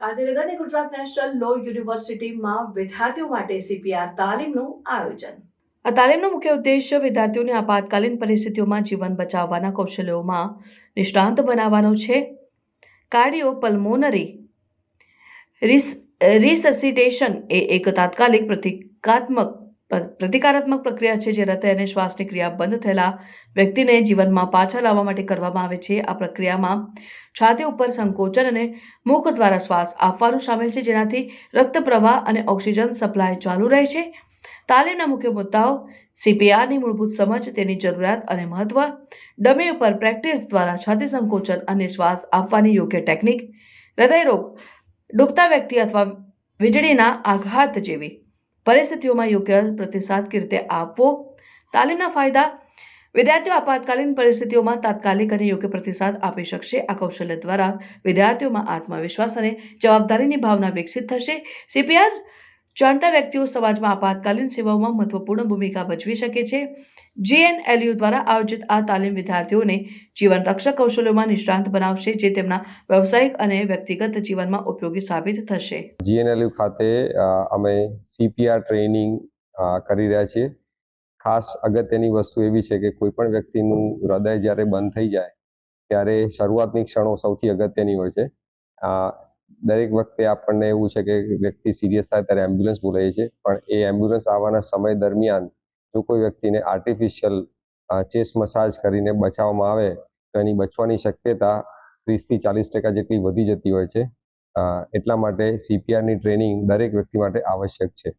ગાંધીનગરની Gujarat national law યુનિવર્સિટીમાં વિદ્યાર્થીઓ માટે સીપીઆર તાલીમનું આયોજન. આ તાલીમનો મુખ્ય ઉદ્દેશ્ય વિદ્યાર્થીઓને આપાતકાલીન પરિસ્થિતિઓમાં જીવન બચાવવાના કૌશલ્યોમાં નિષ્ણાંત બનાવવાનો છે. કાર્ડિયો પલ્મોનરી રિસસિટેશન એ એક તાત્કાલિક પ્રતિકાત્મક પ્રતિકારાત્મક પ્રક્રિયા છે જે હૃદય અને શ્વાસની ક્રિયા બંધ થયેલા વ્યક્તિને જીવનમાં પાછા લાવવા માટે કરવામાં આવે છે. આ પ્રક્રિયામાં છાતી ઉપર સંકોચન અને મુખ દ્વારા શ્વાસ આપવાનું સામેલ છે, જેનાથી રક્ત પ્રવાહ અને ઓક્સિજન સપ્લાય ચાલુ રહે છે. તાલીમના મુખ્ય મુદ્દાઓ સીપીઆરની મૂળભૂત સમજ, તેની જરૂરિયાત અને મહત્વ, ડમી ઉપર પ્રેક્ટિસ દ્વારા છાતી સંકોચન અને શ્વાસ આપવાની યોગ્ય ટેકનિક, હૃદયરોગ, ડૂબતા વ્યક્તિ અથવા વીજળીના આઘાત જેવી પરિસ્થિતિઓમાં યોગ્ય પ્રતિસાદ કેવી રીતે આપવો? તાલીમના ફાયદા? વિદ્યાર્થીઓ આપાતકાલીન પરિસ્થિતિઓમાં તાત્કાલિક અને યોગ્ય પ્રતિસાદ આપી શકશે. આ કૌશલ્ય દ્વારા વિદ્યાર્થીઓમાં આત્મવિશ્વાસ અને જવાબદારીની ભાવના વિકસિત થશે. સીપીઆર જાણતા વ્યક્તિઓ સમાજમાં આપાતકાલીન સેવાઓમાં મહત્વપૂર્ણ ભૂમિકા ભજવી શકે છે. જીએનએલયુ દ્વારા આયોજિત આ તાલીમ વિદ્યાર્થીઓને જીવન રક્ષક કૌશલ્યોમાં નિષ્ણાંત બનાવશે, જે તેમના વ્યવસાયિક અને વ્યક્તિગત જીવનમાં ઉપયોગી સાબિત થશે. જીએનએલયુ ખાતે અમે સીપીઆર ટ્રેનિંગ કરી રહ્યા છીએ. ખાસ અગત્યની વસ્તુ એવી છે કે કોઈ પણ વ્યક્તિનું હૃદય જ્યારે બંધ થઈ જાય, ત્યારે શરૂઆતની ક્ષણો સૌથી અગત્યની હોય છે. દરેક વખતે આપણને એવું છે કે વ્યક્તિ સિરિયસ થાય ત્યારે એમ્બ્યુલન્સ બોલાવીએ છીએ. પણ એ એમ્બ્યુલન્સ આવવાના સમય દરમિયાન જો કોઈ વ્યક્તિને આર્ટિફિશિયલ ચેસ્ટ મસાજ કરીને બચાવવામાં આવે, તો એની બચવાની શક્યતા ત્રીસથી ચાલીસ ટકા જેટલી વધી જતી હોય છે. એટલા માટે સીપીઆરની ટ્રેનિંગ દરેક વ્યક્તિ માટે આવશ્યક છે.